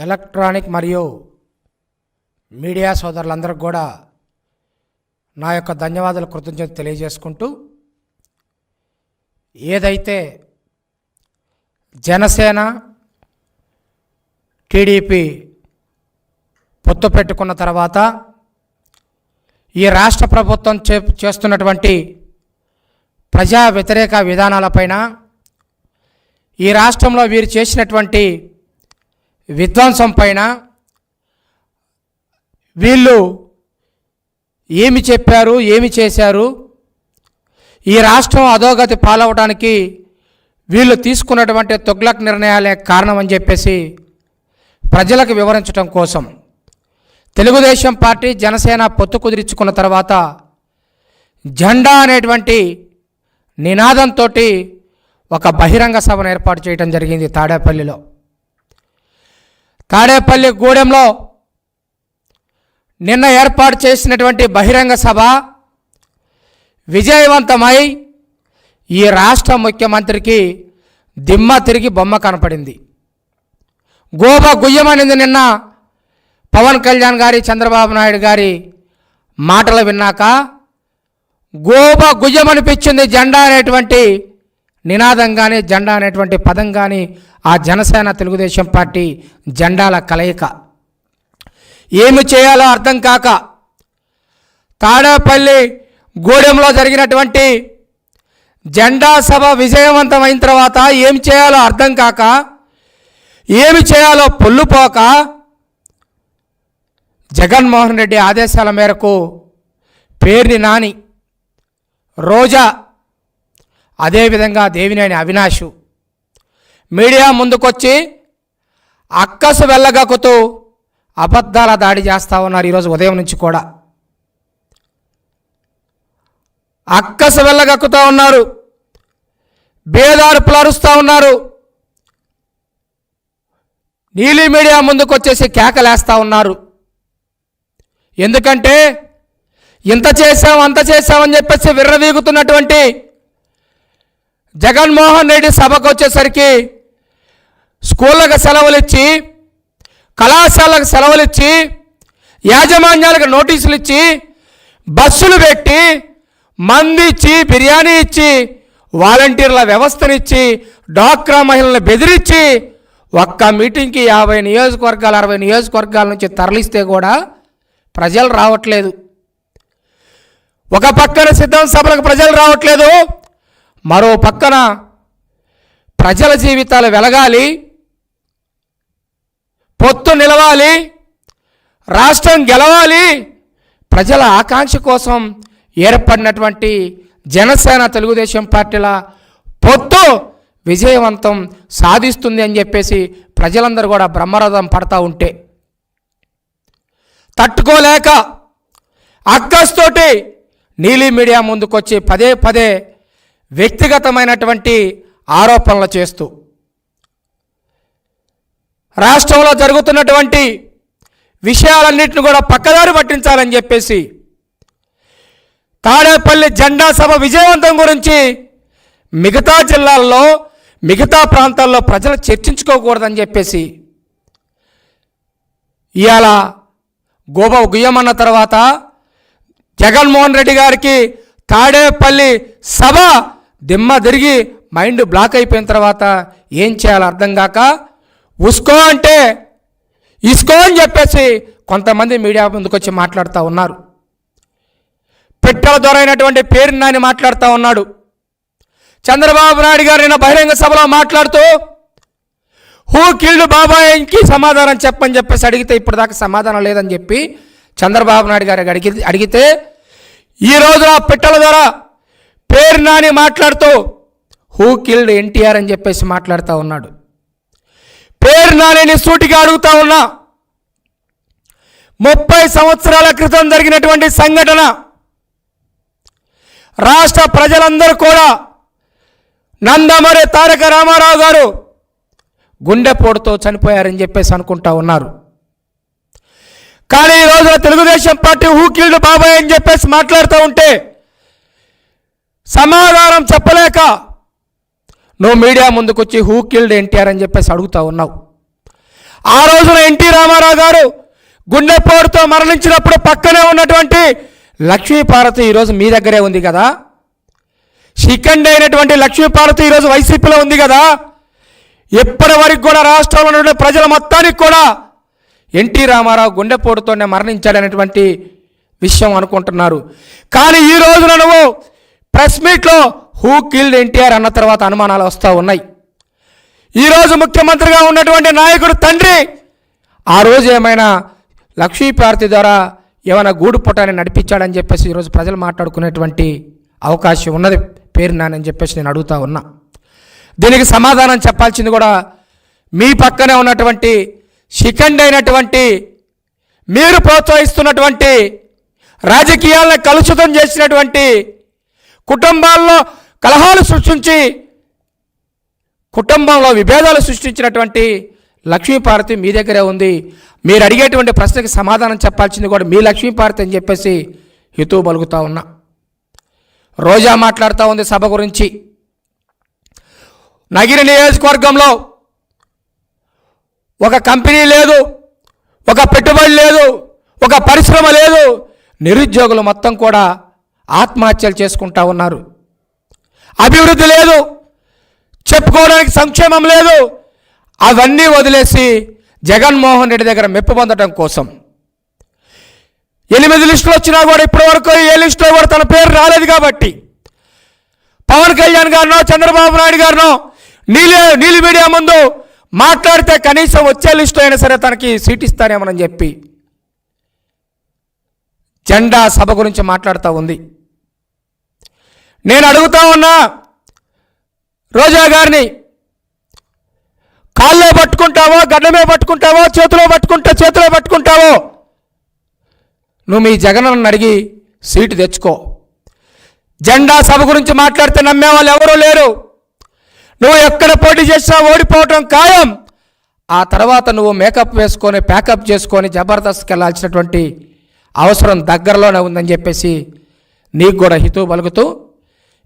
Electronic మరియు media సోదరులందరికీ కూడా నా యొక్క ధన్యవాదాలు కృతజ్ఞత తెలియజేసుకుంటూ ఏదైతే జనసేన టీడీపీ పొత్తు పెట్టుకున్న తర్వాత ఈ రాష్ట్ర ప్రభుత్వం చే చేస్తున్నటువంటి ప్రజా వ్యతిరేక విధానాలపైన ఈ రాష్ట్రంలో వీరు చేసినటువంటి విధ్వంసం పైన వీళ్ళు ఏమి చెప్పారు ఏమి చేశారు? ఈ రాష్ట్రం అధోగతి పాలవడానికి వీళ్ళు తీసుకున్నటువంటి తొగ్లక్ నిర్ణయాలే కారణం అని చెప్పేసి ప్రజలకు వివరించడం కోసం తెలుగుదేశం పార్టీ జనసేన పొత్తు కుదిరించుకున్న తర్వాత జెండా అనేటువంటి నినాదంతో ఒక బహిరంగ సభను ఏర్పాటు చేయడం జరిగింది తాడేపల్లిలో. తాడేపల్లి గూడెంలో నిన్న ఏర్పాటు చేసినటువంటి బహిరంగ సభ విజయవంతమై ఈ రాష్ట్ర ముఖ్యమంత్రికి దిమ్మ తిరిగి బొమ్మ కనపడింది. గోబ గుయ్యమనింది నిన్న పవన్ కళ్యాణ్ గారి చంద్రబాబు నాయుడు గారి మాటలు విన్నాక గోబ గుయ్యమనిపించింది జెండా అనేటువంటి నినాదం కానీ జెండా అనేటువంటి పదం కానీ ఆ జనసేన తెలుగుదేశం పార్టీ జెండాల కలయిక. ఏమి చేయాలో అర్థం కాక తాడేపల్లి గూడెంలో జరిగినటువంటి జెండా సభ విజయవంతమైన తర్వాత ఏం చేయాలో అర్థం కాక ఏమి చేయాలో పొల్లుపోక జగన్మోహన్ రెడ్డి ఆదేశాల మేరకు పేర్ని నాని రోజా అదేవిధంగా దేవినేని అవినాషు మీడియా ముందుకొచ్చి అక్కసు వెళ్ళగక్కుతూ అబద్ధాల దాడి చేస్తూ ఉన్నారు ఈరోజు ఉదయం నుంచి కూడా. అక్కసు వెళ్ళగక్కుతూ ఉన్నారు. బేదారు అరుస్తూ ఉన్నారు. నీలి మీడియా ముందుకు వచ్చేసి కేకలేస్తూ ఉన్నారు. ఎందుకంటే ఇంత చేశాం అంత చేసామని చెప్పేసి విర్రవీగుతున్నటువంటి జగన్మోహన్ రెడ్డి సభకు వచ్చేసరికి స్కూళ్ళకు సెలవులు ఇచ్చి కళాశాలకు సెలవులు ఇచ్చి యాజమాన్యాలకు నోటీసులు ఇచ్చి బస్సులు పెట్టి మంది ఇచ్చి బిర్యానీ ఇచ్చి వాలంటీర్ల వ్యవస్థనిచ్చి డాక్రా మహిళలను బెదిరించి ఒక్క మీటింగ్కి యాభై నియోజకవర్గాలు అరవై నియోజకవర్గాల నుంచి తరలిస్తే కూడా ప్రజలు రావట్లేదు. ఒక పక్కన సిద్ధం సభలకు ప్రజలు రావట్లేదు. మరో పక్కన ప్రజల జీవితాలు వెలగాలి పొత్తు నిలవాలి రాష్ట్రం గెలవాలి ప్రజల ఆకాంక్ష కోసం ఏర్పడినటువంటి జనసేన తెలుగుదేశం పార్టీల పొత్తు విజయవంతం సాధిస్తుంది అని చెప్పేసి ప్రజలందరూ కూడా బ్రహ్మరథం పడతా ఉంటే. తట్టుకోలేక అక్కస్తోటి నీలి మీడియా ముందుకొచ్చి పదే పదే వ్యక్తిగతమైనటువంటి ఆరోపణలు చేస్తూ రాష్ట్రంలో జరుగుతున్నటువంటి విషయాలన్నింటిని కూడా పక్కదారి పట్టించాలని చెప్పేసి తాడేపల్లి జెండా సభ విజయవంతం గురించి మిగతా జిల్లాల్లో మిగతా ప్రాంతాల్లో ప్రజలు చర్చించుకోకూడదని చెప్పేసి ఇవాళ గోబ గుయ్యమన్న తర్వాత జగన్మోహన్ రెడ్డి గారికి తాడేపల్లి సభ దిమ్మ తిరిగి మైండ్ బ్లాక్ అయిపోయిన తర్వాత ఏం చేయాలో అర్థం కాక ఉస్కో అంటే ఇస్కో అని చెప్పేసి కొంతమంది మీడియా ముందుకు వచ్చి మాట్లాడుతూ ఉన్నారు. పిట్టల దొరైనటువంటి పేరు నాని మాట్లాడుతూ ఉన్నాడు. చంద్రబాబు నాయుడు గారు నిన్న బహిరంగ సభలో మాట్లాడుతూ హూ కిల్డ్ బాబాయ్కి సమాధానం చెప్పని చెప్పేసి అడిగితే ఇప్పటిదాకా సమాధానం లేదని చెప్పి చంద్రబాబు నాయుడు గారికి అడిగి అడిగితే ఈ రోజు ఆ పిట్టల ద్వారా పేరు నాని మాట్లాడుతూ హూ కిల్డ్ ఎన్టీఆర్ అని చెప్పేసి మాట్లాడుతూ ఉన్నాడు. పేరు నానిని సూటిగా అడుగుతా ఉన్నా. ముప్పై సంవత్సరాల క్రితం జరిగినటువంటి సంఘటన రాష్ట్ర ప్రజలందరూ కూడా నందమరి తారక రామారావు గారు గుండెపోటుతో చనిపోయారని చెప్పేసి అనుకుంటా ఉన్నారు. కానీ ఈ రోజున తెలుగుదేశం పార్టీ హూకిల్డ్ బాబాయ్ అని చెప్పేసి మాట్లాడుతూ ఉంటే సమాధానం చెప్పలేక నువ్వు మీడియా ముందుకొచ్చి హూ కిల్డ్ ఎన్టీఆర్ అని చెప్పేసి అడుగుతా ఉన్నావు. ఆ రోజున ఎన్టీ రామారావు గారు గుండెపోటుతో మరణించినప్పుడు పక్కనే ఉన్నటువంటి లక్ష్మీపార్వతి ఈరోజు మీ దగ్గరే ఉంది కదా? షికండ్ అయినటువంటి లక్ష్మీపార్వతి ఈరోజు వైసీపీలో ఉంది కదా? ఎప్పటి వరకు కూడా రాష్ట్రంలో ఉన్నటువంటి ప్రజల మొత్తానికి కూడా ఎన్టీ రామారావు గుండెపోటుతోనే మరణించాడనేటువంటి విషయం అనుకుంటున్నారు. కానీ ఈ రోజున నువ్వు ప్రెస్ మీట్లో హూ కిల్డ్ ఎన్టీఆర్ అన్న తర్వాత అనుమానాలు వస్తూ ఉన్నాయి. ఈరోజు ముఖ్యమంత్రిగా ఉన్నటువంటి నాయకుడు తండ్రి ఆ రోజు ఏమైనా లక్ష్మీపార్తి ద్వారా ఏమైనా గూడు పుట్టాన్ని నడిపించాడని చెప్పేసి ఈరోజు ప్రజలు మాట్లాడుకునేటువంటి అవకాశం ఉన్నది. పేరు నానని చెప్పేసి నేను అడుగుతా ఉన్నా. దీనికి సమాధానం చెప్పాల్సింది కూడా మీ పక్కనే ఉన్నటువంటి శిఖండ్ అయినటువంటి మీరు ప్రోత్సహిస్తున్నటువంటి రాజకీయాలను కలుషితం చేసినటువంటి కుటుంబాల్లో కలహాలు సృష్టించి కుటుంబంలో విభేదాలు సృష్టించినటువంటి లక్ష్మీపార్వతి మీ దగ్గరే ఉంది. మీరు అడిగేటువంటి ప్రశ్నకి సమాధానం చెప్పాల్సింది కూడా మీ లక్ష్మీపార్వతి అని చెప్పేసి హితువు పలుకుతా ఉన్నా. రోజా మాట్లాడుతూ ఉంది సభ గురించి. నగిరి నియోజకవర్గంలో ఒక కంపెనీ లేదు ఒక పెట్టుబడి లేదు ఒక పరిశ్రమ లేదు నిరుద్యోగులు మొత్తం కూడా ఆత్మహత్యలు చేసుకుంటా ఉన్నారు. అభివృద్ధి లేదు. చెప్పుకోవడానికి సంక్షేమం లేదు. అవన్నీ వదిలేసి జగన్మోహన్ రెడ్డి దగ్గర మెప్పు పొందడం కోసం. ఎనిమిది లిస్టులు వచ్చినా కూడా ఇప్పటి వరకు ఏ లిస్టులో కూడా తన పేరు రాలేదు కాబట్టి. పవన్ కళ్యాణ్ గారినో చంద్రబాబు నాయుడు గారినో నీలి నీలి మీడియా ముందు మాట్లాడితే కనీసం వచ్చే లిస్టు అయినా సరే తనకి సీట్ ఇస్తానేమని చెప్పి జెండా సభ గురించి మాట్లాడుతూ ఉంది. నేను అడుగుతా ఉన్నా రోజా గారిని కాళ్ళలో పట్టుకుంటావో గడ్డమే పట్టుకుంటావో చేతిలో పట్టుకుంటా చేతిలో పట్టుకుంటావో నువ్వు మీ జగనన్న అడిగి సీటు తెచ్చుకో. జెండా సభ గురించి మాట్లాడితే నమ్మే వాళ్ళు ఎవరూ లేరు. నువ్వు ఎక్కడ పోటీ చేసినా ఓడిపోవటం ఖాయం. ఆ తర్వాత నువ్వు మేకప్ వేసుకొని ప్యాకప్ చేసుకొని జబర్దస్త్కి వెళ్ళాల్సినటువంటి అవసరం దగ్గరలోనే ఉందని చెప్పేసి నీకు కూడా హితవు పలుకుతూ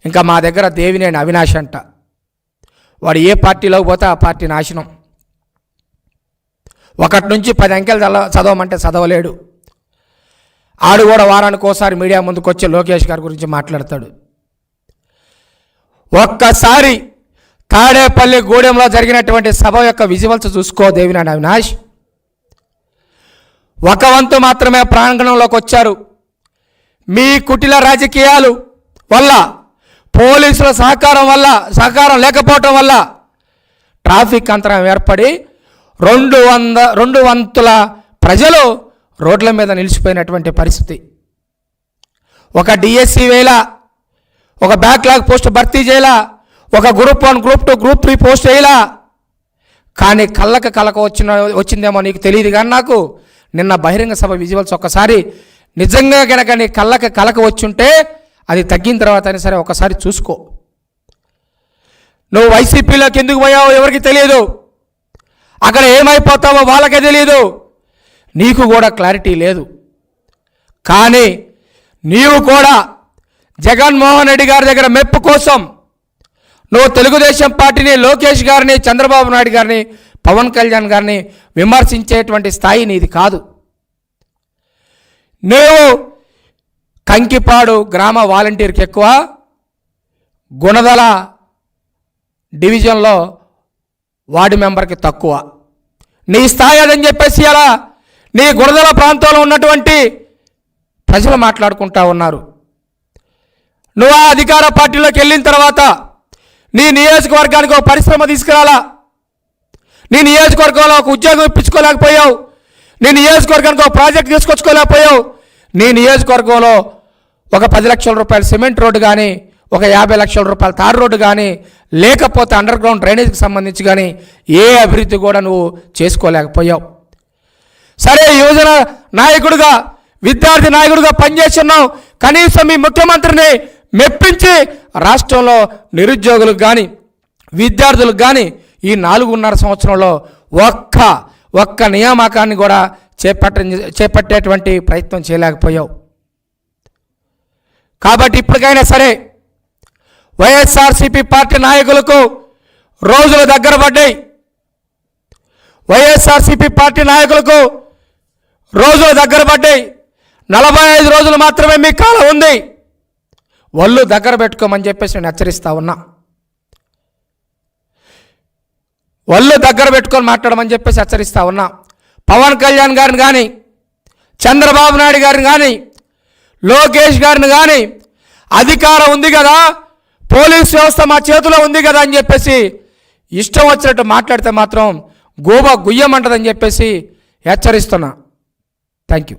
ఇంకా మా దగ్గర దేవినేని అవినాష్ అంట. వాడు ఏ పార్టీలోకి పోతే ఆ పార్టీ నాశనం. ఒకటి నుంచి పది అంకెలు చదవ చదవమంటే చదవలేడు. ఆడు కూడా వారానికి ఒకసారి మీడియా ముందుకు వచ్చి లోకేష్ గారి గురించి మాట్లాడతాడు. ఒక్కసారి తాడేపల్లి గూడెంలో జరిగినటువంటి సభ యొక్క విజువల్స్ చూసుకో దేవినాడు అవినాష్. ఒక వంతు మాత్రమే ప్రాంగణంలోకి వచ్చారు. మీ కుటిల రాజకీయాలు వల్ల పోలీసుల సహకారం వల్ల సహకారం లేకపోవటం వల్ల ట్రాఫిక్ అంతరం ఏర్పడి రెండు వంద రెండు వంతుల ప్రజలు రోడ్ల మీద నిలిచిపోయినటువంటి పరిస్థితి. ఒక డిఎస్సి వేళ ఒక బ్యాక్లాగ్ పోస్ట్ భర్తీ చేయాలా ఒక group one group two group three post వేయాలా కానీ కళ్ళక కలక వచ్చిన వచ్చిందేమో నీకు తెలియదు కానీ నాకు నిన్న బహిరంగ సభ విజువల్స్ ఒక్కసారి నిజంగా కనుక నీ కళ్ళక కలక వచ్చుంటే అది తగ్గిన తర్వాత అయినా సరే ఒకసారి చూసుకో. నువ్వు వైసీపీలోకి ఎందుకు పోయావో ఎవరికి తెలియదు. అక్కడ ఏమైపోతావో వాళ్ళకే తెలియదు నీకు కూడా క్లారిటీ లేదు. కానీ నీవు కూడా జగన్మోహన్ రెడ్డి గారి దగ్గర మెప్పు కోసం నువ్వు తెలుగుదేశం పార్టీని లోకేష్ గారిని చంద్రబాబు నాయుడు గారిని పవన్ కళ్యాణ్ గారిని విమర్శించేటువంటి స్థాయి నీది కాదు. నువ్వు కంకిపాడు గ్రామ వాలంటీర్కి ఎక్కువ. గుణదల డివిజన్లో వార్డు మెంబర్కి తక్కువ. నీ స్థాయి అదని చెప్పేసి అలా నీ గుణదల ప్రాంతంలో ఉన్నటువంటి ప్రజలు మాట్లాడుకుంటా ఉన్నారు. నువ్వు ఆ అధికార పార్టీలోకి వెళ్ళిన తర్వాత నీ నియోజకవర్గానికి ఒక పరిశ్రమ తీసుకురాలా? నీ నియోజకవర్గంలో ఒక ఉద్యోగం ఇప్పించుకోలేకపోయావు. నీ నియోజకవర్గానికి ఒక ప్రాజెక్ట్ తీసుకొచ్చుకోలేకపోయావు. నీ నియోజకవర్గంలో ఒక పది లక్షల రూపాయల సిమెంట్ రోడ్డు కానీ ఒక యాభై లక్షల రూపాయల తార్ రోడ్డు కానీ లేకపోతే అండర్ గ్రౌండ్ డ్రైనేజ్కి సంబంధించి కానీ ఏ అభివృద్ధి కూడా నువ్వు చేసుకోలేకపోయావు. సరే యువజన నాయకుడిగా విద్యార్థి నాయకుడిగా పనిచేస్తున్నావు. కనీసం మీ ముఖ్యమంత్రిని మెప్పించి రాష్ట్రంలో నిరుద్యోగులకు కానీ విద్యార్థులకు కానీ ఈ నాలుగున్నర సంవత్సరంలో ఒక్క ఒక్క నియామకాన్ని కూడా చేపట్ట చేపట్టేటువంటి ప్రయత్నం చేయలేకపోయావు. కాబట్టి ఇప్పటికైనా సరే వైఎస్ఆర్సీపీ పార్టీ నాయకులకు రోజులు దగ్గర పడ్డాయి. వైఎస్ఆర్సీపీ పార్టీ నాయకులకు రోజులు దగ్గర పడ్డాయి. నలభై ఐదు రోజులు మాత్రమే మీ కాలం ఉంది. ఒళ్ళు దగ్గర పెట్టుకోమని చెప్పేసి నేను హెచ్చరిస్తా ఉన్నా. ఒళ్ళు దగ్గర పెట్టుకొని మాట్లాడమని చెప్పేసి హెచ్చరిస్తా ఉన్నా. పవన్ కళ్యాణ్ గారిని కానీ చంద్రబాబు నాయుడు గారిని కానీ లోకేష్ గారిని కానీ అధికారం ఉంది కదా పోలీస్ వ్యవస్థ మా చేతిలో ఉంది కదా అని చెప్పేసి ఇష్టం వచ్చినట్టు మాట్లాడితే మాత్రం గోబా గుయ్యమంటదని చెప్పేసి హెచ్చరిస్తున్నా. Thank you